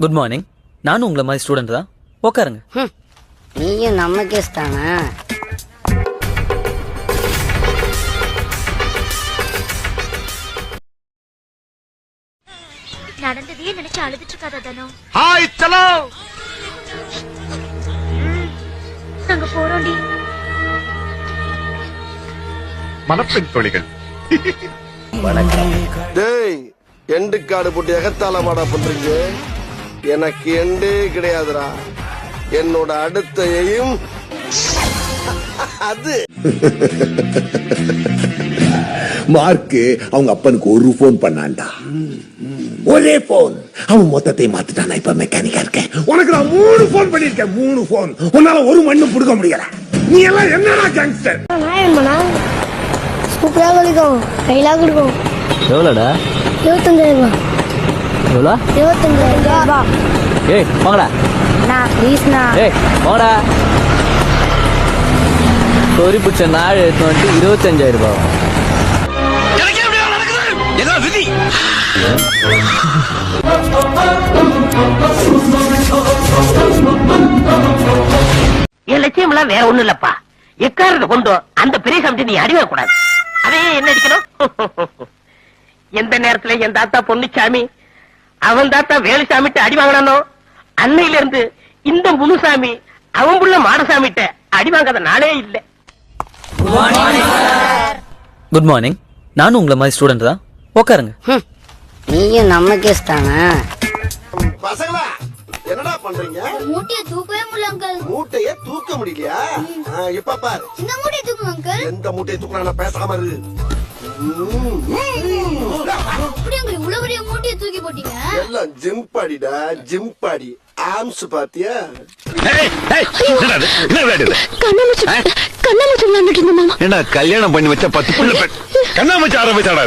Good morning நானும் உங்களை மாதிரி ஸ்டூடெண்ட் தான். உட்காருங்க ஹம், நீயும் நம்ம கேஸ் தானே? நடந்ததையே நினைச்சு அழுதுட்டு இருக்காத தனோ. ஹாய் சலோ! நாங்க போறோம்டி. மணப்பெண் தோழிகள். டேய் எண்டு காடு போட்டு எகத்தால மாடா பண்றீங்க எனக்கு எண்டே கிடையாதுடா. என்னோட அடுத்த எய்ம். அது. மார்க்கு அவங்க அப்பனுக்கு ஒரு போன் பண்ணான்டா. ஒரே போன் அவன் மொத்தத்தை மாத்திட்டானா இப்ப மெக்கானிக்கா இருக்கேன். உனக்கு நான் மூணு போன் பண்ணிருக்கேன் மூணு போன் உன்னால ஒரு மண்ணு புடுக்க முடியல. நீ எல்லாம் என்னடா கேங்ஸ்டர் சூப்பரா குடிக்கும் கையிலாம் கொடுக்கும் எவ்வளோடா? இருபத்தஞ்சாயிரம் ரூபாய் எவ்வளோ? இருபத்தஞ்சாயிரம் ரூபாய் ஏய் வாங்கடா. நான் ப்ளீஸ்ண்ணா ஏய் வாங்கடா. சொறி பிடிச்ச நாள் எடுத்து வந்துட்டு இருபத்தஞ்சாயிரம் விதி. என் லட்சியம் எல்லாம் வேற ஒண்ணும் இல்லப்பா. எக்காரத்தை கொண்டு அந்த பெரிய சாமி நீ அடிவே கூடாது அதே என்ன அடிக்கணும்? எந்த நேரத்துல என் தாத்தா பொன்னுச்சாமி அவன் தாத்தா வேலுசாமிட்ட அடி வாங்கினானோ அன்னையில இருந்து இந்த முனுசாமி அவன் புள்ள மாடசாமிட்ட அடி வாங்காத நாளே இல்ல. குட் மார்னிங் நானும் உங்களை மாதிரி ஸ்டூடெண்ட் தான். உட்காருங்க ஹம், நீயும் நம்ம கேஸ் தானே? பசங்களா என்னடா பண்றீங்க? மூட்டையை தூக்கவே முடியல அங்கிள் மூட்டைய தூக்க முடியலையா? இப்ப பாரு. இந்த மூட்டையை தூக்குங்க அங்கிள் எந்த மூட்டையை தூக்குறான பேசாம இரு. எல்லாம் ஜிம் பாடிடா ஜிம் பாடி ஆம்ஸ் பாத்தியா? என்ன என்ன கல்யாணம் பண்ணி வச்ச பத்து புள்ள கண்ணாமூச்சி ஆரம்பிச்சாடா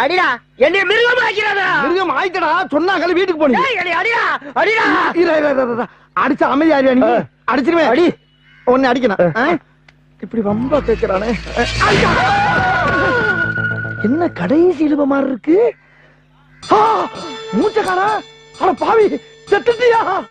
அடிடா. என்னைய மிருகம் ஆக்கிறாதா மிருகம் ஆயிட்டடா சொன்னாங்களே வீட்டுக்கு போனீங்க. அடிடா அடிடா. அடிச்ச அமைதியாரியா நீ அடிச்சிருவேன் அடி. ஒன்னு அடிக்கணும்? இப்படி ரொம்ப கேக்குறானே ஐயா! என்ன கடைசி இழுப மாதிரி இருக்கு ஆ! மூச்சை அட பாவி செத்துட்டியா